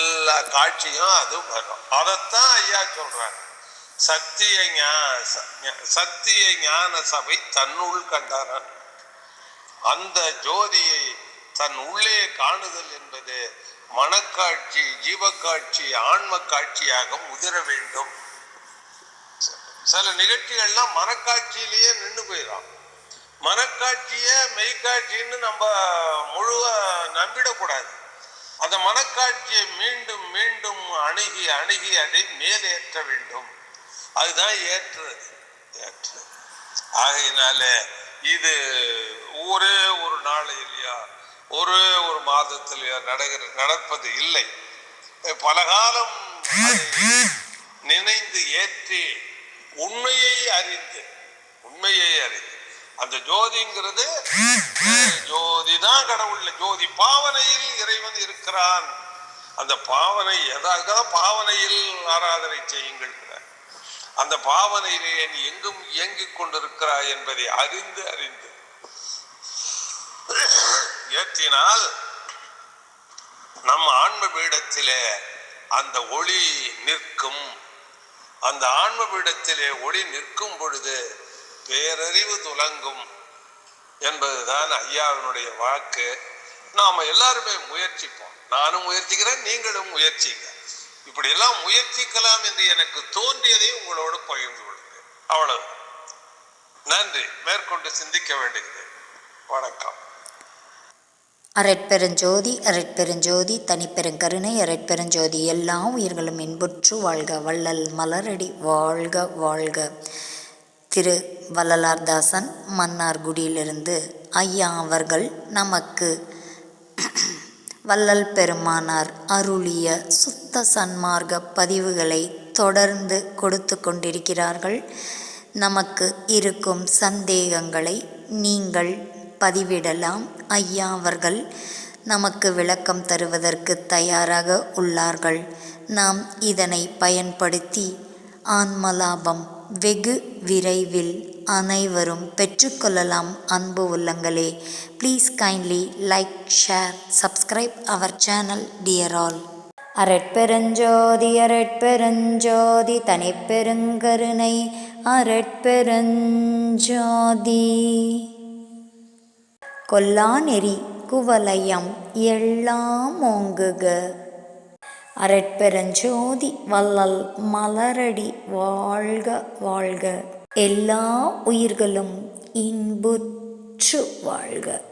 எல்லா காட்சியும் அது வரும். அதைத்தான் ஐயா சொல்றாங்க சத்திய ஞா- ச- ஞான சபை தன்னுள் கண்டாரான் அந்த ஜோதியை தன் உள்ளே காணுதல் என்பது மனக்காட்சி ஜீவக்காட்சி ஆன்ம காட்சியாக உதிர வேண்டும். ச- சில நிகழ்ச்சிகள்லாம் மனக்காட்சியிலேயே நின்று போயிடும். மனக்காட்சியை மெய்க்காட்சின்னு நம்ம முழுவ நம்பிடக்கூடாது. அந்த மனக்காட்சியை மீண்டும் மீண்டும் அணுகி அணுகி அதை மேலேற்ற வேண்டும். அதுதான் ஏற்று ஏற்று ஆகையினால இது ஒரே ஒரு நாளையிலையா ஒரே ஒரு மாதத்திலேயோ நடக்கிற நடப்பது இல்லை. பல காலம் அதை நினைந்து ஏற்றி உண்மையை அறிந்து உண்மையை அறிந்து. அந்த ஜோதிங்கிறது ஜோதி பாவனையில் இறைவன் இருக்கிறான். அந்த பாவனை எதாக பாவனையில் ஆராதனை செய்யுங்கள் அந்த பாவனையிலே நீ எங்கும் இயங்கிக் கொண்டிருக்கிறாய் என்பதை அறிந்து அறிந்து ஏற்றினால் நம் ஆன்ம பீடத்திலே அந்த ஒளி நிற்கும். அந்த ஆன்ம பீடத்திலே ஒளி நிற்கும் பொழுது பேரறிவு துலங்கும் என்பதுதான் ஐயாவினுடைய வாக்கு. நாம எல்லாருமே முயற்சிப்போம். நானும் முயற்சிக்கிறேன் நீங்களும் முயற்சிங்க. இப்படியெல்லாம் முயற்சிக்கலாம் என்று எனக்கு தோன்றியதை உங்களோடு பகிர்ந்து கொள்கிறேன். அவ்வளவு. நன்றி. மேற்கொண்டு சிந்திக்க வேண்டுகிறேன். வணக்கம். அரட்பெருஞ்சோதி அரட்பெருஞ்சோதி தனிப்பெருங்கருணை அரட்பெருஞ்சோதி எல்லா உயிர்களும் இன்புற்று வாழ்க. வள்ளல் மலரடி வாழ்க வாழ்க. திரு. வள்ளலார்தாசன் மன்னார்குடியிலிருந்து ஐயா அவர்கள் நமக்கு வள்ளல் பெருமானார் அருளிய சுத்த சன்மார்க்க பதிவுகளை தொடர்ந்து கொடுத்து கொண்டிருக்கிறார்கள். நமக்கு இருக்கும் சந்தேகங்களை நீங்கள் பதிவிடலாம். ஐயா அவர்கள் நமக்கு விளக்கம் தருவதற்கு தயாராக உள்ளார்கள். நாம் இதனை பயன்படுத்தி ஆன்மலாபம் வெகு விரைவில் அனைவரும் பெற்றுக்கொள்ளலாம் அன்பு உள்ளங்களே. Please kindly like share subscribe our channel dear all அரட்பெருஞ்சோதி அரட்பெருஞ்சோதி தனிப்பெருங்கருணை அரட்பெருஞ்சோதி கொல்லாநெறி குவலயம் எல்லாம் ஓங்குக. அரட்பெருஞ்சோதி வள்ளல் மலரடி வாழ்க வாழ்க. எல்லா உயிர்களும் இன்புற்று வாழ்க.